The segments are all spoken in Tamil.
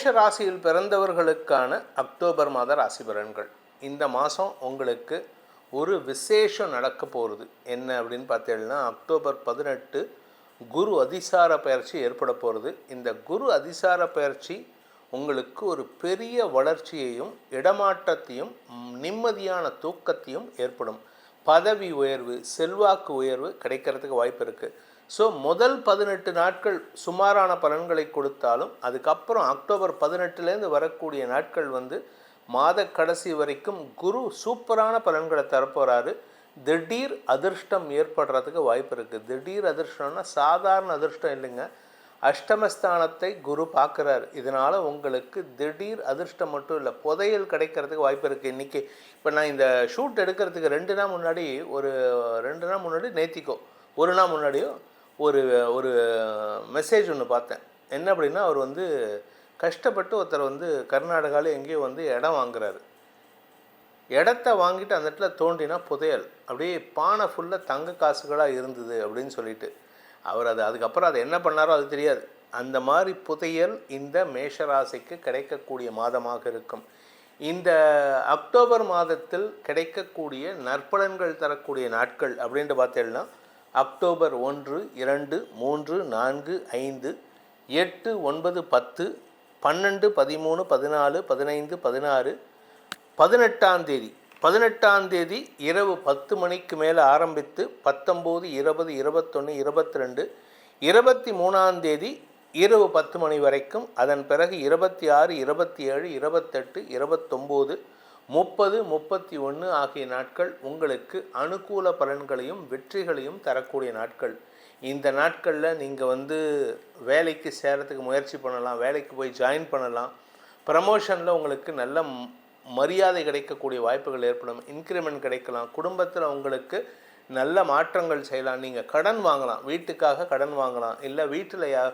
மேஷ ராசியில் பிறந்தவர்களுக்கான அக்டோபர் மாத ராசி பலன்கள். இந்த மாதம் உங்களுக்கு ஒரு விசேஷம் நடக்க போகிறது என்ன அப்படின்னு பார்த்தீங்கன்னா அக்டோபர் பதினெட்டு குரு அதிசார பயிற்சி ஏற்பட போகிறது இந்த குரு அதிசார பயிற்சி உங்களுக்கு ஒரு பெரிய வளர்ச்சியையும் இடமாற்றத்தையும் நிம்மதியான தூக்கத்தையும் ஏற்படும். பதவி உயர்வு செல்வாக்கு உயர்வு கிடைக்கிறதுக்கு வாய்ப்பு இருக்குது ஸோ முதல் பதினெட்டு நாட்கள் சுமாரான பலன்களை கொடுத்தாலும் அதுக்கப்புறம் அக்டோபர் பதினெட்டுலேருந்து வரக்கூடிய நாட்கள் வந்து மாத கடைசி வரைக்கும் குரு சூப்பரான பலன்களை தரப்போகிறாரு திடீர் அதிர்ஷ்டம் ஏற்படுறதுக்கு வாய்ப்பு இருக்குது திடீர் அதிர்ஷ்டம்னா சாதாரண அதிர்ஷ்டம் இல்லைங்க. அஷ்டமஸ்தானத்தை குரு பார்க்குறாரு. இதனால் உங்களுக்கு திடீர் அதிர்ஷ்டம் மட்டும் இல்லை புதையல் கிடைக்கிறதுக்கு வாய்ப்பு இருக்குது இன்றைக்கி இப்போ நான் இந்த ஷூட் எடுக்கிறதுக்கு ரெண்டு நாள் முன்னாடி ஒரு ரெண்டு நாள் முன்னாடி நேத்திக்கோ ஒரு நாள் முன்னாடியும் ஒரு ஒரு மெசேஜ் ஒன்று பார்த்தேன். என்ன அப்படின்னா அவர் வந்து கஷ்டப்பட்டு ஒருத்தர் வந்து கர்நாடகாவில் எங்கேயோ வந்து இடம் வாங்குறாரு. இடத்த வாங்கிட்டு அந்த இடத்துல தோண்டினா புதையல். அப்படியே பானை ஃபுல்லாக தங்க காசுகளாக இருந்தது அப்படின்னு சொல்லிட்டு. அவர் அது அதுக்கப்புறம் அதை என்ன பண்ணாரோ அது தெரியாது. அந்த மாதிரி புதையல் இந்த மேஷராசிக்கு கிடைக்கக்கூடிய மாதமாக இருக்கும். இந்த அக்டோபர் மாதத்தில் கிடைக்கக்கூடிய நற்பலன்கள் தரக்கூடிய நாட்கள் அப்படின்ட்டு பார்த்தேன்னா அக்டோபர் ஒன்று இரண்டு மூன்று நான்கு ஐந்து எட்டு ஒன்பது பத்து பன்னெண்டு பதிமூணு பதினாலு பதினைந்து பதினாறு பதினெட்டாம் தேதி. பதினெட்டாம் தேதி இரவு பத்து மணிக்கு மேலே ஆரம்பித்து பத்தொம்போது இருபது இருபத்தொன்று இருபத்தி ரெண்டு இருபத்தி மூணாம் தேதி இரவு பத்து மணி வரைக்கும் அதன் பிறகு இருபத்தி ஆறு இருபத்தி ஏழு இருபத்தெட்டு இருபத்தொம்போது முப்பது முப்பத்தி ஒன்று ஆகிய நாட்கள் உங்களுக்கு அனுகூல பலன்களையும் வெற்றிகளையும் தரக்கூடிய நாட்கள். இந்த நாட்களில் நீங்கள் வந்து வேலைக்கு சேரத்துக்கு முயற்சி பண்ணலாம் வேலைக்கு போய் ஜாயின் பண்ணலாம். ப்ரமோஷனில் உங்களுக்கு நல்ல மரியாதை கிடைக்கக்கூடிய வாய்ப்புகள் ஏற்படும். இன்க்ரிமெண்ட் கிடைக்கலாம். குடும்பத்தில் உங்களுக்கு நல்ல மாற்றங்கள் செய்யலாம். நீங்கள் கடன் வாங்கலாம். வீட்டுக்காக கடன் வாங்கலாம். இல்லை வீட்டில் யா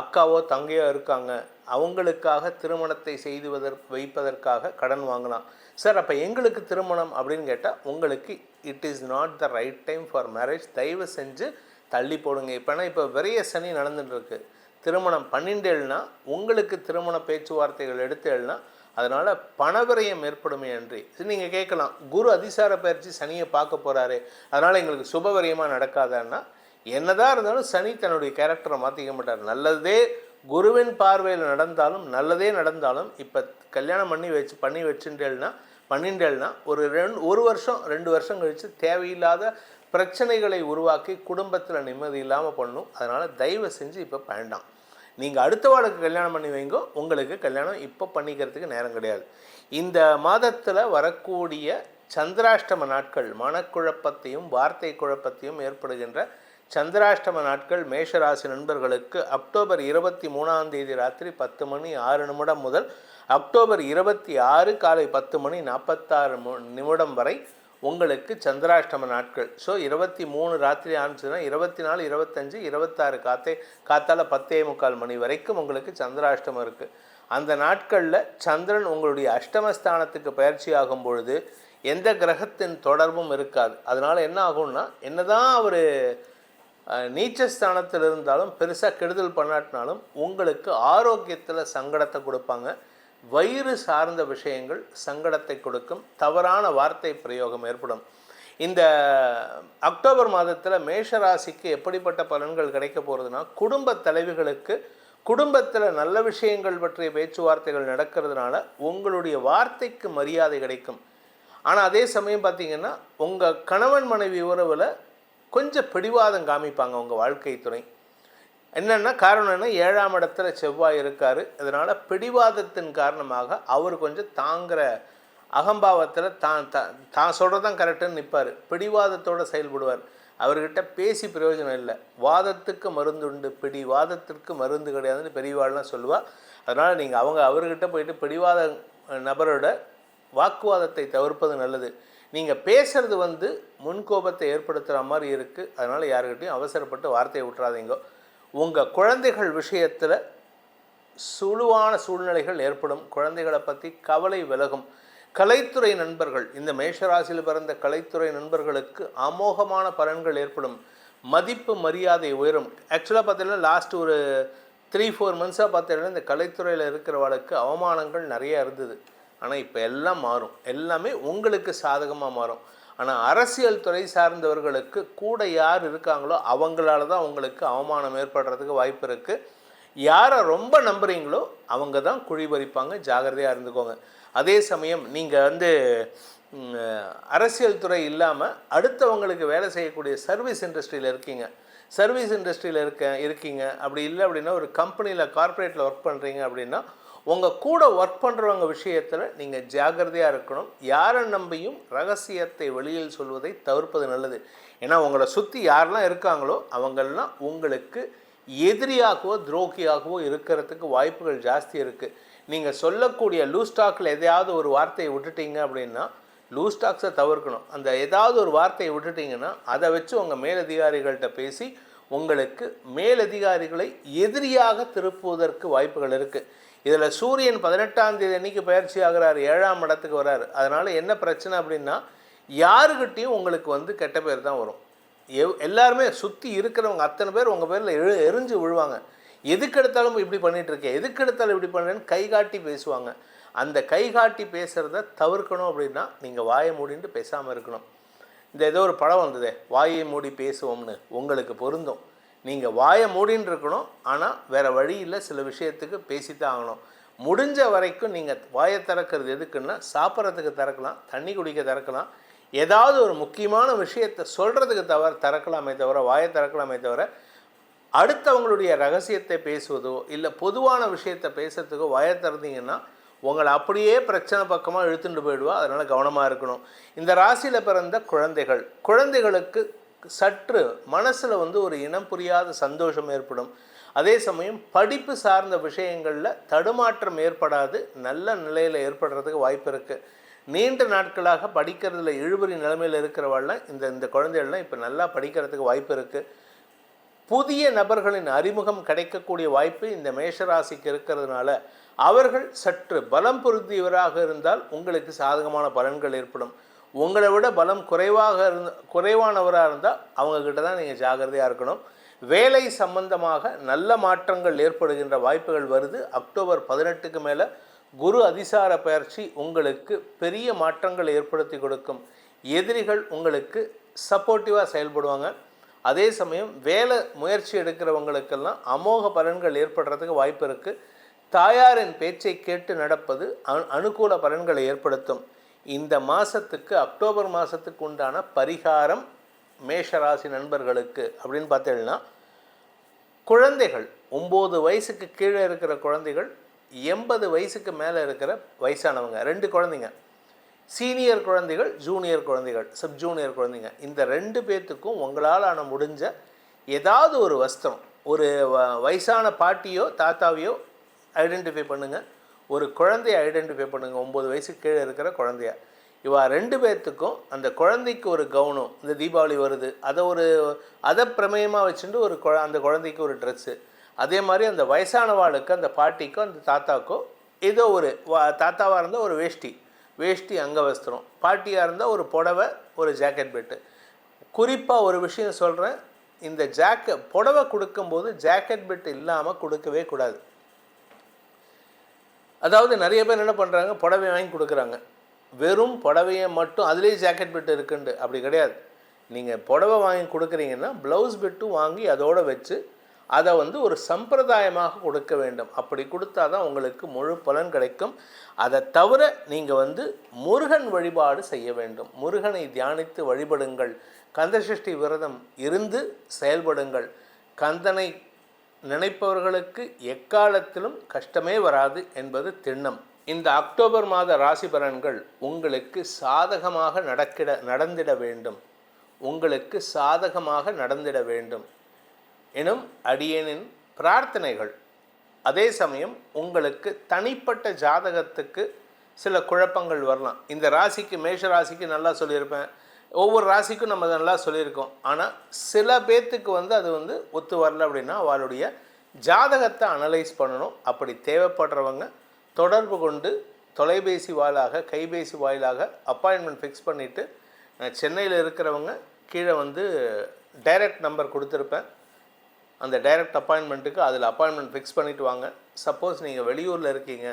அக்காவோ தங்கையோ இருக்காங்க. அவங்களுக்காக திருமணத்தை செய்துவதற் வைப்பதற்காக கடன் வாங்கலாம். சார் அப்போ எங்களுக்கு திருமணம் அப்படின்னு கேட்டால் உங்களுக்கு it is not the right time for marriage தயவு செஞ்சு தள்ளி போடுங்க. இப்போனா இப்போ விரைய சனி நடந்துட்டு திருமணம் திருமணம் பண்ணிண்டேல்னா உங்களுக்கு திருமண பேச்சுவார்த்தைகள் எடுத்தேல்னா அதனால் பணவிரயம் ஏற்படுமே அன்றி. இது நீங்கள் கேட்கலாம். குரு அதிசார பயிற்சி சனியை பார்க்க போகிறாரு அதனால் எங்களுக்கு சுபவிரயமாக நடக்காதான்னா என்னதான் இருந்தாலும் சனி தன்னுடைய கேரக்டரை மாற்றிக்க மாட்டார். நல்லதே குருவின் பார்வையில் நடந்தாலும் நல்லதே நடந்தாலும் இப்போ கல்யாணம் பண்ணி வச்சு பண்ணி வச்சுட்டேன்னா பண்ணிண்டேல்னா ஒரு ரெண்டு ஒரு வருஷம் ரெண்டு வருஷம் கழித்து தேவையில்லாத பிரச்சனைகளை உருவாக்கி குடும்பத்தில் நிம்மதி இல்லாமல் பண்ணும். அதனால் தயவு செஞ்சு இப்போ வேண்டாம். நீங்கள் அடுத்த வாளுக்கு கல்யாணம் பண்ணி வைங்கோ உங்களுக்கு கல்யாணம் இப்போ பண்ணிக்கிறதுக்கு நேரம் கிடையாது. இந்த மாதத்தில் வரக்கூடிய சந்திராஷ்டம நாட்கள் மனக்குழப்பத்தையும் வார்த்தை குழப்பத்தையும் ஏற்படுகின்ற சந்திராஷ்டம நாட்கள் மேஷராசி நண்பர்களுக்கு அக்டோபர் இருபத்தி மூணாம் தேதி ராத்திரி பத்து மணி ஆறு நிமிடம் முதல் அக்டோபர் இருபத்தி ஆறு காலை பத்து மணி நாற்பத்தாறு நிமிடம் வரை உங்களுக்கு சந்திராஷ்டம நாட்கள். ஸோ இருபத்தி மூணு ராத்திரி ஆரம்பிச்சதுன்னா இருபத்தி நாலு இருபத்தஞ்சு இருபத்தாறு காத்தே காத்தால் பத்தே முக்கால் மணி வரைக்கும் உங்களுக்கு சந்திராஷ்டமம் இருக்குது அந்த நாட்களில் சந்திரன் உங்களுடைய அஷ்டமஸ்தானத்துக்கு பயிற்சி ஆகும் பொழுது எந்த கிரகத்தின் தொடர்பும் இருக்காது. அதனால் என்ன ஆகும்னா என்னதான் அவர் நீச்சஸ்தானத்தில் இருந்தாலும் பெருசாக கெடுதல் பண்ணாட்டினாலும் உங்களுக்கு ஆரோக்கியத்தில் சங்கடத்தை கொடுப்பாங்க. வயிறு சார்ந்த விஷயங்கள் சங்கடத்தை கொடுக்கும் தவறான வார்த்தை பிரயோகம் ஏற்படும். இந்த அக்டோபர் மாதத்தில் மேஷ ராசிக்கு எப்படிப்பட்ட பலன்கள் கிடைக்க போகிறதுனா குடும்ப தலைவிகளுக்கு குடும்பத்தில் நல்ல விஷயங்கள் பற்றிய பேச்சுவார்த்தைகள் நடக்கிறதுனால உங்களுடைய வார்த்தைக்கு மரியாதை கிடைக்கும். ஆனால் அதே சமயம் பார்த்தீங்கன்னா உங்கள் கணவன் மனைவி உறவில் கொஞ்சம் பிடிவாதம் காமிப்பாங்க உங்கள் வாழ்க்கை துணை. என்னென்னா காரணம் என்ன? ஏழாம் இடத்துல செவ்வாய் இருக்கார். அதனால் பிடிவாதத்தின் காரணமாக அவர் கொஞ்சம் தாங்குற அகம்பாவத்தில் தான் தான் தான் சொல்கிறது தான் கரெக்டுன்னு நிற்பார் பிடிவாதத்தோடு செயல்படுவார். அவர்கிட்ட பேசி பிரயோஜனம் இல்லை. வாதத்துக்கு மருந்துண்டு பிடி வாதத்திற்கு மருந்து கிடையாதுன்னு பெரியவாள்லாம் சொல்லுவாள் அதனால் நீங்கள் அவங்க அவர்கிட்ட போயிட்டு பிடிவாத நபரோட வாக்குவாதத்தை தவிர்ப்பது நல்லது. நீங்கள் பேசுகிறது வந்து முன்கோபத்தை ஏற்படுத்துகிற மாதிரி இருக்குது அதனால் யாருக்கிட்டையும் அவசரப்பட்டு வார்த்தையை விட்டுறாதீங்க. உங்கள் குழந்தைகள் விஷயத்தில் சுழுவான சூழ்நிலைகள் ஏற்படும். குழந்தைகளை பற்றி கவலை விலகும். கலைத்துறை நண்பர்கள் இந்த மேஷராசியில் பிறந்த கலைத்துறை நண்பர்களுக்கு அமோகமான பலன்கள் ஏற்படும். மதிப்பு மரியாதை உயரும். ஆக்சுவலாக பார்த்தீங்கன்னா லாஸ்ட் ஒரு த்ரீ ஃபோர் மந்த்ஸாக பார்த்தீங்கன்னா இந்த கலைத்துறையில் இருக்கிறவளுக்கு அவமானங்கள் நிறைய இருந்தது. ஆனால் இப்போ எல்லாம் மாறும். எல்லாமே உங்களுக்கு சாதகமாக மாறும். ஆனால் அரசியல் துறை சார்ந்தவர்களுக்கு கூட யார் இருக்காங்களோ அவங்களால தான் உங்களுக்கு அவமானம் ஏற்படுறதுக்கு வாய்ப்பு இருக்குது யாரை ரொம்ப நம்புறீங்களோ அவங்க தான் குழி பறிப்பாங்க ஜாகிரதையாக இருந்துக்கோங்க. அதே சமயம் நீங்கள் வந்து அரசியல் துறை இல்லாமல் அடுத்தவங்களுக்கு வேலை செய்யக்கூடிய சர்வீஸ் இண்டஸ்ட்ரியில் இருக்கீங்க. சர்வீஸ் இண்டஸ்ட்ரியில் இருக்க இருக்கீங்க. அப்படி இல்லை அப்படின்னா ஒரு கம்பெனியில் கார்ப்பரேட்டில் ஒர்க் பண்ணுறீங்க அப்படின்னா உங்கள் கூட ஒர்க் பண்ணுறவங்க விஷயத்தில் நீங்கள் ஜாகிரதையாக இருக்கணும். யாரை நம்பியும் ரகசியத்தை வெளியில் சொல்வதை தவிர்ப்பது நல்லது. ஏன்னா உங்களை சுற்றி யாரெல்லாம் இருக்காங்களோ அவங்கெல்லாம் உங்களுக்கு எதிரியாகவோ துரோகியாகவோ இருக்கிறதுக்கு வாய்ப்புகள் ஜாஸ்தி இருக்குது நீங்கள் சொல்லக்கூடிய லூஸ் எதையாவது ஒரு வார்த்தையை விட்டுட்டீங்க அப்படின்னா லூஸ் தவிர்க்கணும். அந்த ஏதாவது ஒரு வார்த்தையை விட்டுட்டீங்கன்னா அதை வச்சு உங்கள் மேலதிகாரிகள்கிட்ட பேசி உங்களுக்கு மேலதிகாரிகளை எதிரியாக திருப்புவதற்கு வாய்ப்புகள் இருக்குது இதில் சூரியன் பதினெட்டாம் தேதி அன்னைக்கு பயிற்சி ஆகிறார் ஏழாம் இடத்துக்கு வர்றார் அதனால் என்ன பிரச்சனை அப்படின்னா யாருக்கிட்டேயும் உங்களுக்கு வந்து கெட்ட பேர் தான் வரும். எவ் எல்லாருமே சுற்றி இருக்கிறவங்க அத்தனை பேர் உங்கள் பேரில் எழு எரிஞ்சு விழுவாங்க. எதுக்கு எடுத்தாலும் இப்படி பண்ணிகிட்ருக்கேன் எதுக்கு எடுத்தாலும் இப்படி பண்ணுறேன்னு கை காட்டி பேசுவாங்க. அந்த கை காட்டி பேசுகிறத தவிர்க்கணும் அப்படின்னா நீங்கள் வாயை மூடிட்டு பேசாமல் இருக்கணும். இந்த ஏதோ ஒரு படம் வந்ததே வாயை மூடி பேசுவோம்னு. உங்களுக்கு பொருந்தும். நீங்கள் வாயை மூடின்னு இருக்கணும் ஆனால் வேறு வழியில் சில விஷயத்துக்கு பேசித்தான் ஆகணும். முடிஞ்ச வரைக்கும் நீங்கள் வாயை திறக்கிறது எதுக்குன்னா சாப்பிட்றதுக்கு திறக்கலாம் தண்ணி குடிக்க திறக்கலாம். ஏதாவது ஒரு முக்கியமான விஷயத்தை சொல்கிறதுக்கு தவிர திறக்கலாமே தவிர வாயை திறக்கலாமே தவிர அடுத்தவங்களுடைய ரகசியத்தை பேசுவதோ இல்லை பொதுவான விஷயத்தை பேசுறதுக்கோ வாயை திறந்தீங்கன்னா உங்களை அப்படியே பிரச்சனை பக்கமாக இழுத்துட்டு போயிடுவா. அதனால் கவனமாக இருக்கணும். இந்த ராசியில் பிறந்த குழந்தைகள் குழந்தைகளுக்கு சற்று மனசில் வந்து ஒரு இனம் புரியாத சந்தோஷம் ஏற்படும். அதே சமயம் படிப்பு சார்ந்த விஷயங்களில் தடுமாற்றம் ஏற்படாது. நல்ல நிலையில் ஏற்படுறதுக்கு வாய்ப்பு இருக்குது நீண்ட நாட்களாக படிக்கிறதுல இழுபறி நிலைமையில் இருக்கிறவாள்லாம் இந்த இந்த குழந்தைகள்லாம் இப்போ நல்லா படிக்கிறதுக்கு வாய்ப்பு இருக்குது புதிய நபர்களின் அறிமுகம் கிடைக்கக்கூடிய வாய்ப்பு இந்த மேஷராசிக்கு இருக்கிறதுனால அவர்கள் சற்று பலம் பொருந்தியவராக இருந்தால் உங்களுக்கு சாதகமான பலன்கள் ஏற்படும். உங்களை விட பலம் குறைவாக இருந்த குறைவானவராக இருந்தால் அவங்கக்கிட்ட தான் நீங்கள் ஜாகிரதையாக இருக்கணும். வேலை சம்பந்தமாக நல்ல மாற்றங்கள் ஏற்படுகின்ற வாய்ப்புகள் வருது. அக்டோபர் பதினெட்டுக்கு மேலே குரு அதிசார பயிற்சி உங்களுக்கு பெரிய மாற்றங்கள் ஏற்படுத்தி கொடுக்கும். எதிரிகள் உங்களுக்கு சப்போர்ட்டிவாக செயல்படுவாங்க. அதே சமயம் வேலை முயற்சி எடுக்கிறவங்களுக்கெல்லாம் அமோக பலன்கள் ஏற்படுறதுக்கு வாய்ப்பு இருக்குது தாயாரின் பேச்சை கேட்டு நடப்பது அனு அனுகூல பலன்களை ஏற்படுத்தும். இந்த மாதத்துக்கு அக்டோபர் மாதத்துக்கு உண்டான பரிகாரம் மேஷராசி நண்பர்களுக்கு அப்படின்னு பார்த்தீங்கன்னா குழந்தைகள் ஒம்பது வயசுக்கு கீழே இருக்கிற குழந்தைகள் எண்பது வயசுக்கு மேலே இருக்கிற வயசானவங்க ரெண்டு குழந்தைங்க. சீனியர் குழந்தைகள் ஜூனியர் குழந்தைகள் சப் ஜூனியர் குழந்தைங்க. இந்த ரெண்டு பேர்த்துக்கும் உங்களால் ஆன முடிஞ்ச ஏதாவது ஒரு வஸ்திரம் ஒரு வ- வயசான பாட்டியோ தாத்தாவையோ ஐடென்டிஃபை பண்ணுங்கள் ஒரு குழந்தைய ஐடென்டிஃபை பண்ணுங்கள் ஒம்பது வயசுக்கு கீழே இருக்கிற குழந்தைய. இவா ரெண்டு பேர்த்துக்கும் அந்த குழந்தைக்கு ஒரு கவுனம் இந்த தீபாவளி வருது. அதை ஒரு அதை பிரமேயமாக வச்சுட்டு ஒரு குழ அந்த குழந்தைக்கு ஒரு ட்ரெஸ்ஸு அதே மாதிரி அந்த வயசானவாளுக்கு அந்த பாட்டிக்கோ அந்த தாத்தாக்கோ ஏதோ ஒரு வா- தாத்தாவாக இருந்தால் ஒரு வேஷ்டி. வேஷ்டி அங்கவஸ்திரம் பாட்டியாக இருந்தால் ஒரு புடவை ஒரு ஜாக்கெட் பெட்டு குறிப்பாக ஒரு விஷயம் சொல்கிறேன் இந்த ஜாக்க புடவை கொடுக்கும்போது ஜாக்கெட் பெட் இல்லாமல் கொடுக்கவே கூடாது. அதாவது நிறைய பேர் என்ன பண்ணுறாங்க புடவை வாங்கி கொடுக்குறாங்க. வெறும் புடவையை மட்டும் அதுலேயே ஜாக்கெட் பிட் இருக்குண்டு. அப்படி கிடையாது. நீங்கள் புடவை வாங்கி கொடுக்குறீங்கன்னா ப்ளவுஸ் பெட்டும் வாங்கி அதோடு வச்சு அதை வந்து ஒரு சம்பிரதாயமாக கொடுக்க வேண்டும். அப்படி கொடுத்தா தான் உங்களுக்கு முழு பலன் கிடைக்கும். அதை தவிர நீங்கள் வந்து முருகன் வழிபாடு செய்ய வேண்டும். முருகனை தியானித்து வழிபடுங்கள். கந்தசஷ்டி விரதம் இருந்து செயல்படுங்கள். கந்தனை நினைப்பவர்களுக்கு எக்காலத்திலும் கஷ்டமே வராது என்பது திண்ணம். இந்த அக்டோபர் மாத ராசி பலன்கள் உங்களுக்கு சாதகமாக நடக்கிட நடந்திட வேண்டும். உங்களுக்கு சாதகமாக நடந்திட வேண்டும். எனும் அடியனின் பிரார்த்தனைகள். அதே சமயம் உங்களுக்கு தனிப்பட்ட ஜாதகத்துக்கு சில குழப்பங்கள் வரலாம். இந்த ராசிக்கு மேஷ ராசிக்கு நல்லா சொல்லியிருப்பேன். ஒவ்வொரு ராசிக்கும் நம்ம நல்லா சொல்லியிருக்கோம். ஆனால் சில பேர்த்துக்கு வந்து அது வந்து ஒத்து வரல அப்படின்னா அவளுடைய ஜாதகத்தை அனலைஸ் பண்ணணும். அப்படி தேவைப்படுறவங்க தொடர்பு கொண்டு தொலைபேசி வாயிலாக கைபேசி வாயிலாக அப்பாயின்மெண்ட் ஃபிக்ஸ் பண்ணிவிட்டு சென்னையில் இருக்கிறவங்க கீழே வந்து டைரக்ட் நம்பர் கொடுத்துருப்பேன். அந்த டைரக்ட் அப்பாயின்மெண்ட்டுக்கு அதில் அப்பாயின்மெண்ட் ஃபிக்ஸ் பண்ணிவிட்டு வாங்க. சப்போஸ் நீங்கள் வெளியூரில் இருக்கீங்க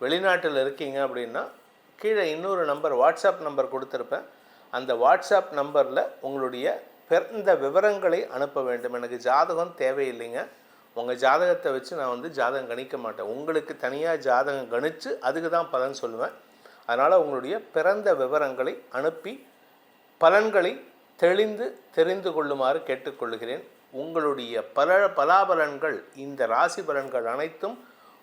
வெளிநாட்டில் இருக்கீங்க அப்படின்னா கீழே இன்னொரு நம்பர் வாட்ஸ்அப் நம்பர் கொடுத்துருப்பேன். அந்த வாட்ஸ்அப் நம்பரில் உங்களுடைய பிறந்த விவரங்களை அனுப்ப வேண்டும். எனக்கு ஜாதகம் தேவையில்லைங்க. உங்கள் ஜாதகத்தை வச்சு நான் வந்து ஜாதகம் கணிக்க மாட்டேன். உங்களுக்கு தனியாக ஜாதகம் கணித்து அதுக்கு தான் பலன் சொல்லுவேன். அதனால் உங்களுடைய பிறந்த விவரங்களை அனுப்பி பலன்களை தெளிந்து தெரிந்து கொள்ளுமாறு கேட்டுக்கொள்கிறேன். உங்களுடைய பல பலாபலன்கள் இந்த ராசி பலன்கள் அனைத்தும்